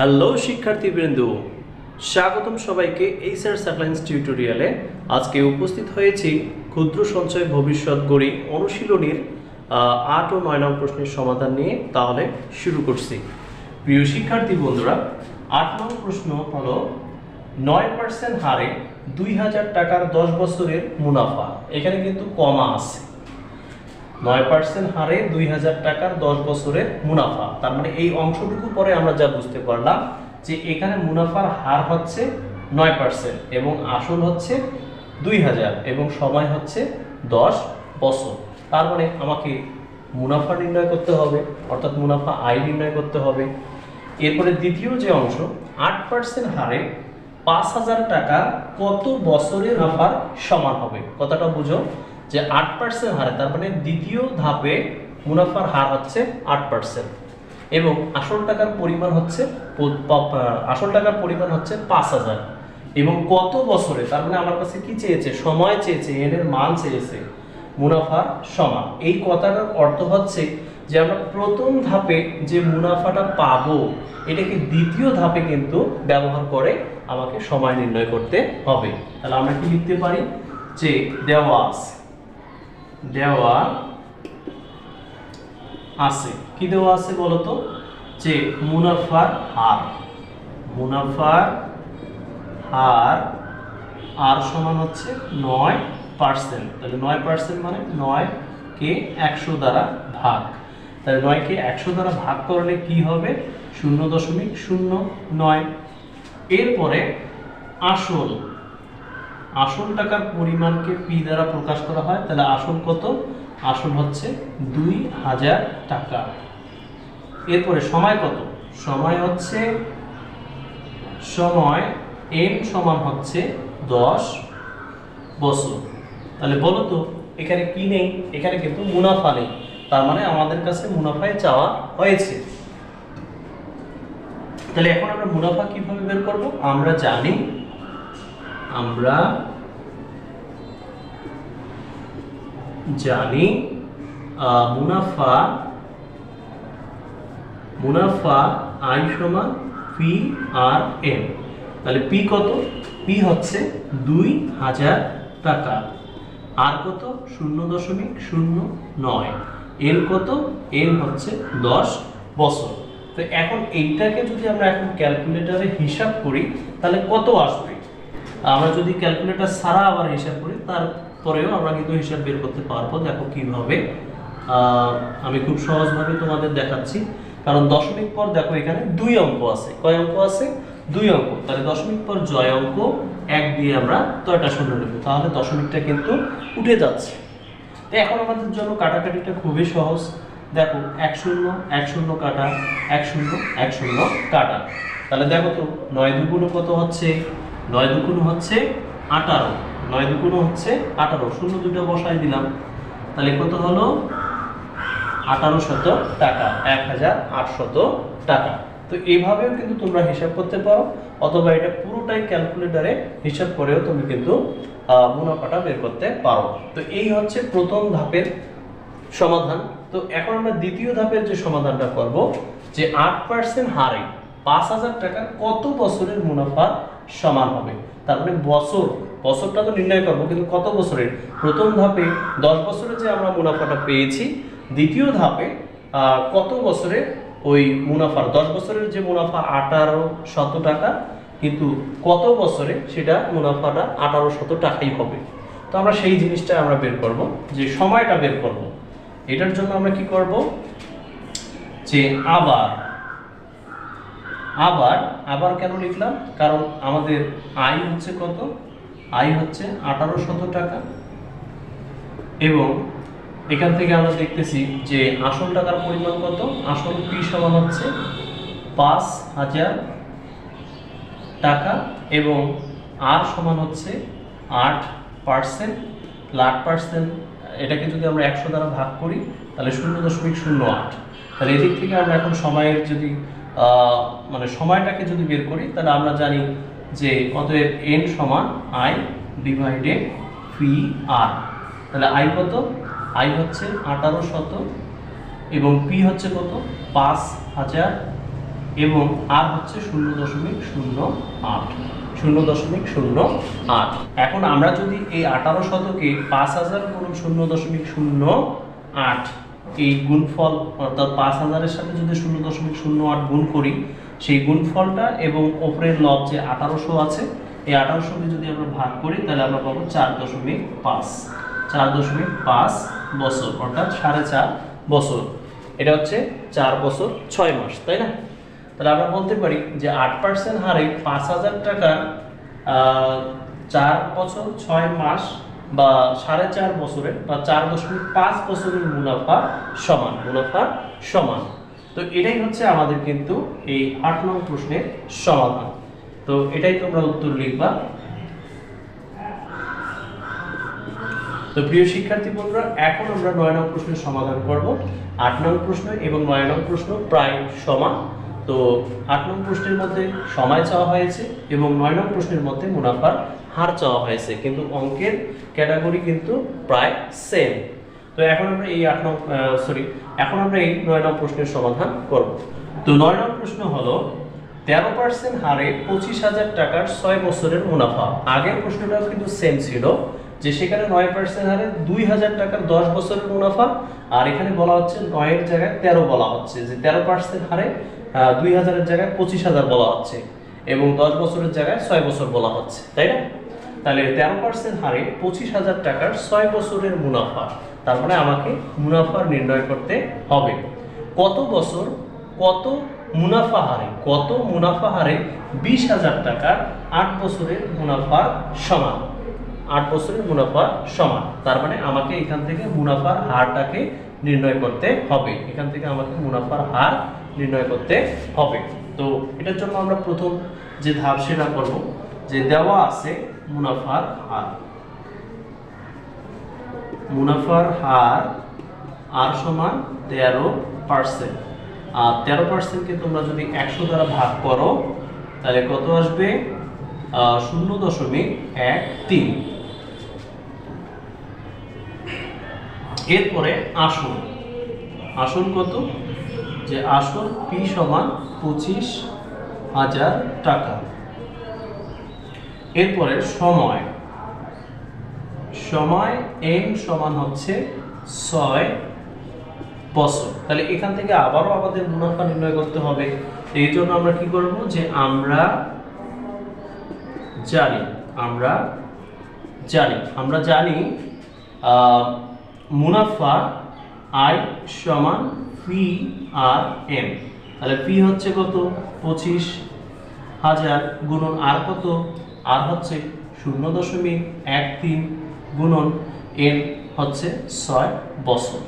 Hello শিক্ষার্থী শিক্ষার্থীবৃন্দ, স্বাগতম সবাইকে এই স্যার সাকলাইন্স টিউটোরিয়ালে আজকে উপস্থিত হয়েছি ক্ষুদ্র সঞ্চয় ভবিষ্যৎ গড়ি অনুশীলনীর আট ও নয় নং প্রশ্নের সমাধান নিয়ে তাহলে শুরু করছি। প্রিয় শিক্ষার্থী বন্ধুরা, আট নং প্রশ্ন হল, নয় পার্সেন্ট হারে দুই হাজার টাকার দশ বছরের মুনাফা। এখানে কিন্তু কমা আছে। নয় পার্সেন্ট হারে দুই হাজার টাকার দশ বছরের মুনাফা। তার মানে এই অংশটুকু পরে আমরা যা বুঝতে পারলাম যে এখানে মুনাফার হার হচ্ছে নয় পার্সেন্ট এবং আসল হচ্ছে দুই হাজার এবং সময় হচ্ছে দশ বছর। তার মানে আমাকে মুনাফা নির্ণয় করতে হবে, অর্থাৎ মুনাফা আয় নির্ণয় করতে হবে। এরপরে দ্বিতীয় যে অংশ, আট পার্সেন্ট হারে পাঁচ হাজার টাকা কত বছরের মুনাফার সমান হবে? কথাটা বুঝো। যে আট পার্সেন্ট হারে, তার মানে দ্বিতীয় ধাপে মুনাফার হার হচ্ছে আট পার্সেন্ট এবং আসল টাকার পরিমাণ হচ্ছে আসল টাকার পরিমাণ হচ্ছে পাঁচ হাজার। এবং কত বছরে, তার মানে আমার কাছে কি চেয়েছে? সময় চেয়েছে এন এর মান চেয়েছে, মুনাফার সমান। এই কথাটার অর্থ হচ্ছে যে আমরা প্রথম ধাপে যে মুনাফাটা পাব, এটাকে দ্বিতীয় ধাপে কিন্তু ব্যবহার করে আমাকে সময় নির্ণয় করতে হবে। তাহলে আমরা কি লিখতে পারি? যে দেওয়া আছে দেওয়া আছে। কি দেওয়া আছে বলতো? যে মুনাফার হার। মুনাফার হার, আর সমান হচ্ছে নয় পার্সেন্ট তাহলে নয় পার্সেন্ট মানে নয় কে একশো দ্বারা ভাগ। তাহলে নয়কে একশো দ্বারা ভাগ করলে কি হবে? শূন্য দশমিক শূন্য নয়। এরপরে আসল আসল টাকার পরিমাণকে পি দ্বারা প্রকাশ করা হয়, তাহলে আসল কত? আসল হচ্ছে দুই হাজার টাকা। এরপরে সময় কত? সময় হচ্ছে, সময় এম সমান হচ্ছে দশ বছর। তাহলে বলো তো, এখানে কি নেই? এখানে কিন্তু মুনাফা নেই। তার মানে আমাদের কাছে মুনাফায় চাওয়া হয়েছে। তাহলে এখন আমরা মুনাফা কীভাবে বের করব? আমরা জানি আমরা জানি মুনাফা মুনাফা আই সমান পি আর এম। তাহলে পি কত? পি হচ্ছে দুই হাজার টাকা। আর কত? শূন্য দশমিক শূন্য নয়। এল কত? এন হচ্ছে দশ বছর। তো এখন এইটাকে যদি আমরা এখন ক্যালকুলেটরে হিসাব করি, তাহলে কত আসবে? আমরা যদি ক্যালকুলেটর ছাড়া আবার হিসাব করি, তারপরেও আমরা কিন্তু হিসাব বের করতে পারব। দেখো কীভাবে। আমি খুব সহজভাবে তোমাদের দেখাচ্ছি। কারণ দশমিক পর দেখো এখানে দুই অঙ্ক আছে। কয় অঙ্ক আছে? দুই অঙ্ক। তাহলে দশমিক পর জয় অঙ্ক এক দিয়ে আমরা তয়টা শূন্য নেব। তাহলে দশমিকটা কিন্তু উঠে যাচ্ছে। তো এখন আমাদের জন্য কাটাকাটিটা খুবই সহজ। দেখো, এক শূন্য এক শূন্য কাটা, এক শূন্য এক শূন্য কাটা। তাহলে দেখো তো, নয় দুগুণ কত হচ্ছে? নয় দুগুণ হচ্ছে আঠারো। নয় দুগুণ হচ্ছে আঠারো। শূন্য দুটো বসাই দিলাম। তাহলে কত হলো? আঠারো শত টাকা। এক হাজার আটশত টাকা। তো এইভাবেও কিন্তু তোমরা হিসাব করতে পারো, অথবা এটা পুরোটাই ক্যালকুলেটারে হিসাব করেও তুমি কিন্তু মুনাফাটা বের করতে পারো। তো এই হচ্ছে প্রথম ধাপের সমাধান। তো এখন আমরা দ্বিতীয় ধাপের যে সমাধানটা করব, যে আট পার্সেন্ট হারে পাঁচ হাজার টাকা কত বছরের মুনাফা সমান হবে। তার মানে বছর, বছরটা তো নির্ণয় করব, কিন্তু কত বছরের? প্রথম ধাপে দশ বছরে যে আমরা মুনাফাটা পেয়েছি, দ্বিতীয় ধাপে কত বছরে ওই মুনাফার? দশ বছরের যে মুনাফা আঠারো শত টাকা, কিন্তু কত বছরে সেটা মুনাফাটা আঠারো শত টাকাই হবে? তো আমরা সেই জিনিসটা আমরা বের করব, যে সময়টা বের করব। এটার জন্য আমরা কি করব? যে আবার আবার আবার কেন লিখলাম? কারণ আমাদের আয় হচ্ছে কত? আয় হচ্ছে আঠারো শত টাকা। এবং এখান থেকে আমরা দেখতেছি যে আসল টাকার পরিমাণ কত? আসল পি সমান হচ্ছে পাঁচ হাজার টাকা এবং আর সমান হচ্ছে আট পার্সেন্ট। আট পার্সেন্ট, এটাকে যদি আমরা একশো দ্বারা ভাগ করি, তাহলে শূন্য দশমিক শূন্য আট। তাহলে এদিক থেকে আমরা এখন সময়ের যদি মানে সময়টাকে যদি বের করি, তাহলে আমরা জানি যে অতএব এন সমান আই ডিভাইডেড পি আর তাহলে আই কত? আই হচ্ছে আঠারো শত এবং পি হচ্ছে কত? পাঁচ হাজার এবং আর হচ্ছে শূন্য দশমিক শূন্য আট। শূন্য দশমিক শূন্য আট। এখন আমরা যদি এই আঠারো শতকে পাঁচ হাজার গুণ শূন্য দশমিক শূন্য আট এই গুণফল অর্থাৎ পাঁচ হাজারের সাথে যদি শূন্য দশমিক শূন্য আট গুণ করি সেই গুণফলটা এবং ওপরের লব যে আঠারোশো আছে এই আঠারোশোকে যদি আমরা ভাগ করি তাহলে আমরা পাবো চার দশমিক পাঁচ চার দশমিক পাঁচ বছর অর্থাৎ সাড়ে চার বছর। এটা হচ্ছে চার বছর ছয় মাস তাই না? তাহলে আমরা বলতে পারি যে আট পার্সেন্ট হারে পাঁচ হাজার আহ, চার বছর ছয় মাস বা সাড়ে চার বছরের বা চার দশমিক পাঁচ বছরের মুনাফা সমান মুনাফা সমান। তো এটাই হচ্ছে আমাদের কিন্তু এই আট নং প্রশ্নের সমাধান। তো এটাই তোমরা উত্তর লিখবা। তো প্রিয় শিক্ষার্থী বন্ধুরা, এখন আমরা নয় নং প্রশ্নের সমাধান করব। আট নং প্রশ্ন এবং নয় নং প্রশ্ন প্রায় সমান। তো আট নং প্রশ্নের মধ্যে সময় চাওয়া হয়েছে এবং নয় নং প্রশ্নের মধ্যে মুনাফার হার চাওয়া হয়েছে, কিন্তু অঙ্কের ক্যাটাগরি কিন্তু প্রায় সেম তো এখন আমরা এই আট নং সরি এখন আমরা এই নয় নং প্রশ্নের সমাধান করব। তো নয় নং প্রশ্ন হলো, তেরো পার্সেন্ট হারে পঁচিশ হাজার টাকার ছয় বছরের মুনাফা। আগের প্রশ্নটাও কিন্তু সেম ছিল, যে সেখানে নয় পার্সেন্ট হারে দুই হাজার টাকার দশ বছরের মুনাফা, আর এখানে বলা হচ্ছে নয়ের জায়গায় তেরো বলা হচ্ছে, যে তেরো পার্সেন্ট হারে দুই হাজারের জায়গায় পঁচিশ হাজার বলা হচ্ছে। এবং দশ বছরের জায়গায় ছয় বছর বলা হচ্ছে, তাই না? তাহলে তেরো পার্সেন্ট হারে পঁচিশ হাজার টাকার ছয় বছরের মুনাফা, তার মানে আমাকে মুনাফা নির্ণয় করতে হবে। কত বছর, কত মুনাফা হারে, কত মুনাফা হারে বিশ হাজার টাকার আট বছরের মুনাফা সমান? আট বছরের মুনাফা সমান, তার মানে আমাকে এখান থেকে মুনাফার হারটাকে নির্ণয় করতে হবে। এখান থেকে আমাকে মুনাফার হার নির্ণয় করতে হবে। তো এটার জন্য আমরা প্রথম যে ধাপ সেটা করব, যে দেওয়া আছে মুনাফার হার। মুনাফার হার আর সমান তেরো পার্সেন্ট আর তেরো পার্সেন্টকে তোমরা যদি একশো দ্বারা ভাগ করো, তাহলে কত আসবে? শূন্য দশমিক এক তিন। এরপরে আসন। আসন কত? যে আসন পি সমান পঁচিশ হাজার টাকা। এরপরে সময়। সময় এম সমান হচ্ছে ছয় বছর। তাহলে এখান থেকে আবারও আমাদের মুনাফা নির্ণয় করতে হবে। এই জন্য আমরা কি করব যে আমরা জানি আমরা জানি আমরা জানি মুনাফা আই সমান পি আর এম তাহলে পি হচ্ছে কত? পঁচিশ হাজার গুণন আর কত? আর হচ্ছে শূন্য দশমিক এক তিন গুণন এন হচ্ছে ছয় বছর।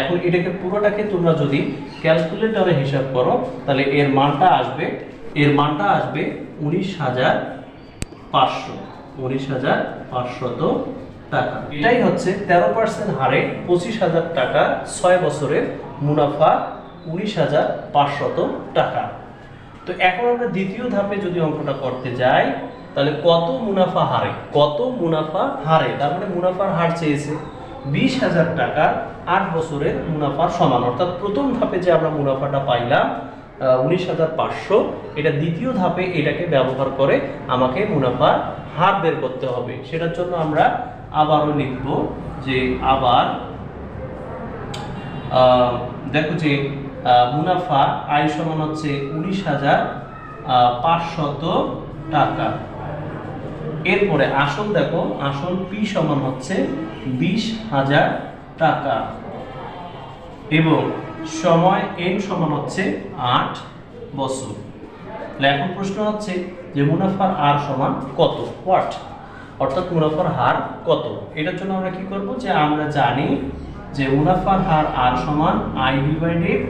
এখন এটাকে পুরোটাকে তোমরা যদি ক্যালকুলেটরে হিসাব করো, তাহলে এর মানটা আসবে, এর মানটা আসবে উনিশ হাজার পাঁচশো। উনিশ হাজার পাঁচশত টাকা। এটাই হচ্ছে তেরো পার্সেন্ট হারে পঁচিশ হাজার টাকা ছয় বছরের মুনাফা উনিশ হাজার পাঁচশত টাকা। তো এখন আমরা দ্বিতীয় ধাপে যদি অঙ্কটা করতে যাই, তাহলে কত মুনাফা হারে? কত মুনাফা হারে? তার মানে মুনাফার হার চেয়েছে বিশ হাজার টাকা আট বছরের মুনাফার সমান। অর্থাৎ প্রথম ধাপে যে আমরা মুনাফাটা পাইলাম উনিশ হাজার পাঁচশো, এটা দ্বিতীয় ধাপে এটাকে ব্যবহার করে আমাকে মুনাফার হার বের করতে হবে। সেটার জন্য আমরা আবারও লিখব যে আবার দেখো যে মুনাফা আয় সমান হচ্ছে উনিশ হাজার পাঁচশত টাকা। এরপরে আসল দেখো, আসল পি সমান হচ্ছে বিশ হাজার টাকা। এবং সময় এন সমান হচ্ছে আট বছর। এখন প্রশ্ন হচ্ছে যে, মুনাফার আর সমান কত? হোয়াট অর্থাৎ মুনাফার হার কত? এটার জন্য আমরা কি করব? যে আমরা জানি যে মুনাফার হার আর সমান আই ডিভাইডেড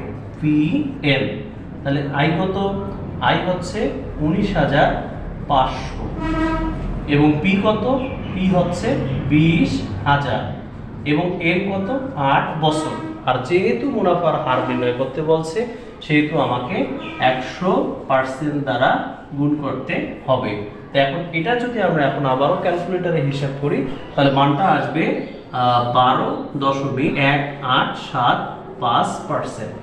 পি এল তাহলে আই কত? আই হচ্ছে উনিশ হাজার পাঁচশো। এবং পি কত? পি হচ্ছে বিশ হাজার। এবং এর কত? আট বছর। আর যেহেতু মুনাফার হার নির্ণয় করতে বলছে, সেহেতু আমাকে একশো পার্সেন্ট দ্বারা গুণ করতে হবে। তো এখন এটা যদি আমরা এখন আবারও ক্যালকুলেটরে হিসাব করি, তাহলে মানটা আসবে বারো দশমিক এক আট সাত পাঁচ পার্সেন্ট।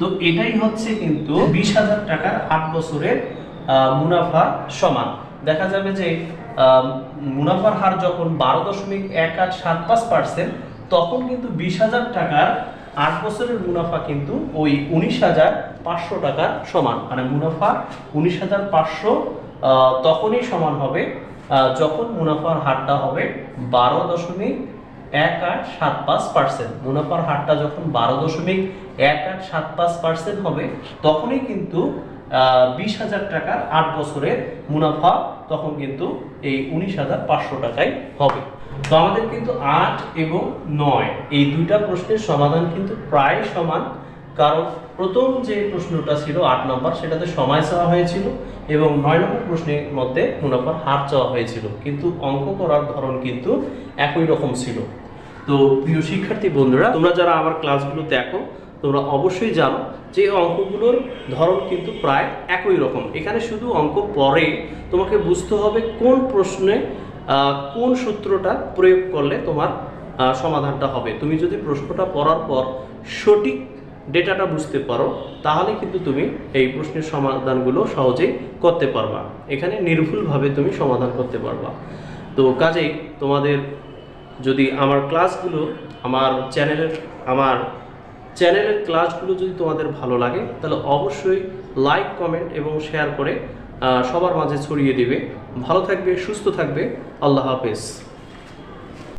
তো এটাই হচ্ছে কিন্তু বিশ হাজার টাকার আট বছরের মুনাফা সমান। দেখা যাবে যে মুনাফার হার যখন বারো দশমিক এক আট সাত পাঁচ পার্সেন্ট, তখন কিন্তু বিশ হাজার টাকার আট বছরের মুনাফা কিন্তু ওই উনিশ হাজার পাঁচশো টাকার সমান। মানে মুনাফা উনিশ হাজার পাঁচশো তখনই সমান হবে যখন মুনাফার হারটা হবে বারো দশমিক এক আট সাত পাঁচ পার্সেন্ট মুনাফার হারটা যখন বারো দশমিক এক আট সাত পাঁচ পার্সেন্ট হবে, তখনই কিন্তু বিশ হাজার টাকার আট বছরের মুনাফা তখন কিন্তু এই উনিশ হাজার পাঁচশো টাকায় হবে। তো আমাদের কিন্তু আট এবং নয়, এই দুইটা প্রশ্নের সমাধান কিন্তু প্রায় সমান। কারণ প্রথম যে প্রশ্নটা ছিল আট নম্বর, সেটাতে সময় চাওয়া হয়েছিল এবং নয় নম্বর প্রশ্নের মধ্যে মুনাফার হার চাওয়া হয়েছিল। কিন্তু অঙ্ক করার ধরন কিন্তু একই রকম ছিল। তো প্রিয় শিক্ষার্থী বন্ধুরা, তোমরা যারা আমার ক্লাসগুলো দেখো, তোমরা অবশ্যই জানো যে অঙ্কগুলোর ধরন কিন্তু প্রায় একই রকম। এখানে শুধু অঙ্ক পরে তোমাকে বুঝতে হবে কোন প্রশ্নে কোন সূত্রটা প্রয়োগ করলে তোমার সমাধানটা হবে। তুমি যদি প্রশ্নটা পড়ার পর সঠিক ডেটাটা বুঝতে পারো, তাহলে কিন্তু তুমি এই প্রশ্নের সমাধানগুলো সহজেই করতে পারবা। এখানে নির্ভুলভাবে তুমি সমাধান করতে পারবা। তো কাজেই তোমাদের যদি আমার ক্লাসগুলো, আমার চ্যানেলের আমার চ্যানেলের ক্লাসগুলো যদি তোমাদের ভালো লাগে, তাহলে অবশ্যই লাইক, কমেন্ট এবং শেয়ার করে সবার মাঝে ছড়িয়ে দিবে। ভালো থাকবে, সুস্থ থাকবে। আল্লাহ হাফেজ।